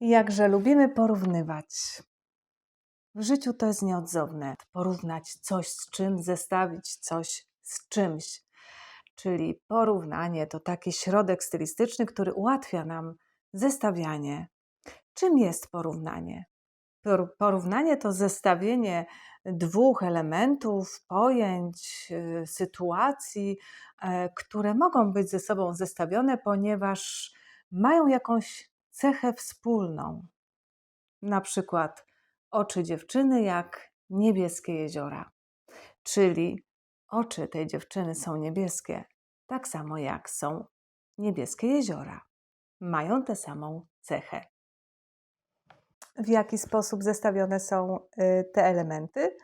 Jakże lubimy porównywać. W życiu to jest nieodzowne. Porównać coś z czymś, zestawić coś z czymś. Czyli porównanie to taki środek stylistyczny, który ułatwia nam zestawianie. Czym jest porównanie? Por- Porównanie to zestawienie dwóch elementów, pojęć, y, sytuacji, e, które mogą być ze sobą zestawione, ponieważ mają jakąś cechę wspólną. Na przykład oczy dziewczyny jak niebieskie jeziora, czyli oczy tej dziewczyny są niebieskie, tak samo jak są niebieskie jeziora. Mają tę samą cechę. W jaki sposób zestawione są y, te elementy?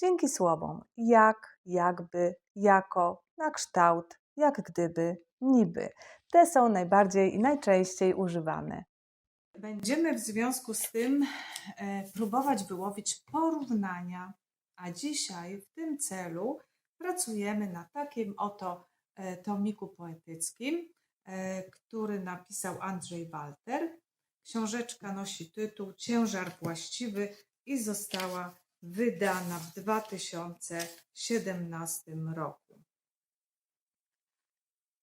Dzięki słowom jak, jakby, jako, na kształt, jak gdyby, niby. Te są najbardziej i najczęściej używane. Będziemy w związku z tym e, próbować wyłowić porównania, a dzisiaj w tym celu pracujemy na takim oto e, tomiku poetyckim, e, który napisał Andrzej Walter. Książeczka nosi tytuł Ciężar właściwy i została wydana w 2017 roku.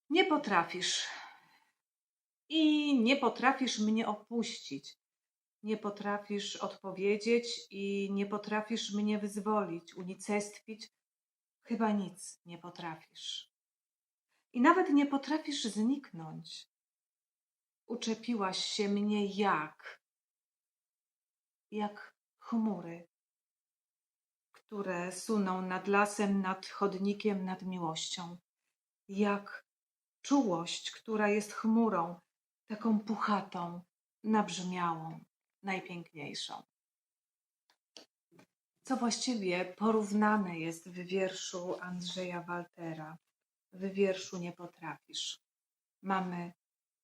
Nie potrafisz i nie potrafisz mnie opuścić. Nie potrafisz odpowiedzieć i nie potrafisz mnie wyzwolić, unicestwić. Chyba nic nie potrafisz. I nawet nie potrafisz zniknąć. Uczepiłaś się mnie jak? Jak chmury, które suną nad lasem, nad chodnikiem, nad miłością. Jak czułość, która jest chmurą, taką puchatą, nabrzmiałą, najpiękniejszą. Co właściwie porównane jest w wierszu Andrzeja Waltera. W wierszu nie potrafisz. Mamy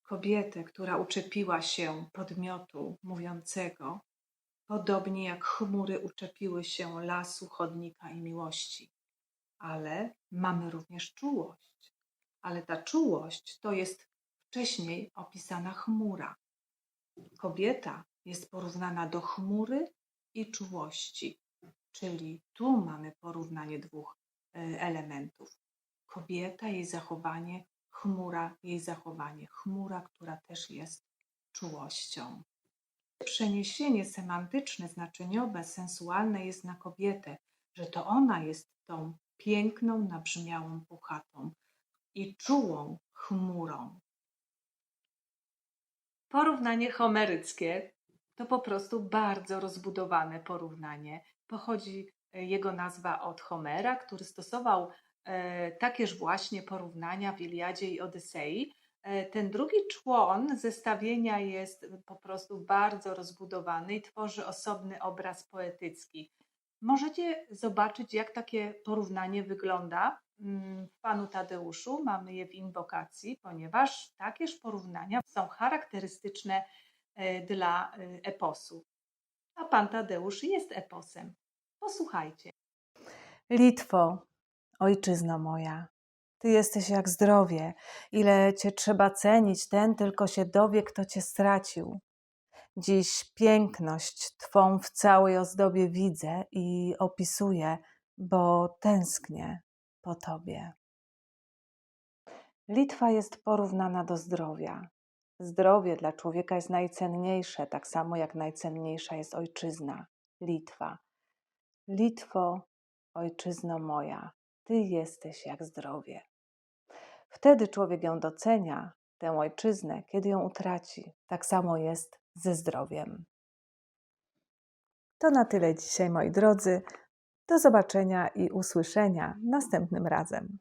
kobietę, która uczepiła się podmiotu mówiącego, podobnie jak chmury uczepiły się lasu, chodnika i miłości. Ale mamy również czułość. Ale ta czułość to jest wcześniej opisana chmura. Kobieta jest porównana do chmury i czułości, czyli tu mamy porównanie dwóch e, elementów. Kobieta, jej zachowanie, chmura, jej zachowanie. Chmura, która też jest czułością. Przeniesienie semantyczne, znaczeniowe, sensualne jest na kobietę, że to ona jest tą piękną, nabrzmiałą puchatą i czułą chmurą. Porównanie homeryckie to po prostu bardzo rozbudowane porównanie. Pochodzi e, jego nazwa od Homera, który stosował e, takież właśnie porównania w Iliadzie i Odysei. E, ten drugi człon zestawienia jest po prostu bardzo rozbudowany i tworzy osobny obraz poetycki. Możecie zobaczyć, jak takie porównanie wygląda mm, w Panu Tadeuszu. Mamy je w inwokacji, ponieważ takież porównania są charakterystyczne e, dla e, eposu. A Pan Tadeusz jest eposem. Posłuchajcie. Litwo, ojczyzno moja, ty jesteś jak zdrowie. Ile cię trzeba cenić, ten tylko się dowie, kto cię stracił. Dziś piękność Twą w całej ozdobie widzę i opisuję, bo tęsknię po Tobie. Litwa jest porównana do zdrowia. Zdrowie dla człowieka jest najcenniejsze, tak samo jak najcenniejsza jest ojczyzna, Litwa. Litwo, ojczyzno moja, Ty jesteś jak zdrowie. Wtedy człowiek ją docenia, tę ojczyznę, kiedy ją utraci. Tak samo jest ze zdrowiem. To na tyle dzisiaj, moi drodzy. Do zobaczenia i usłyszenia następnym razem.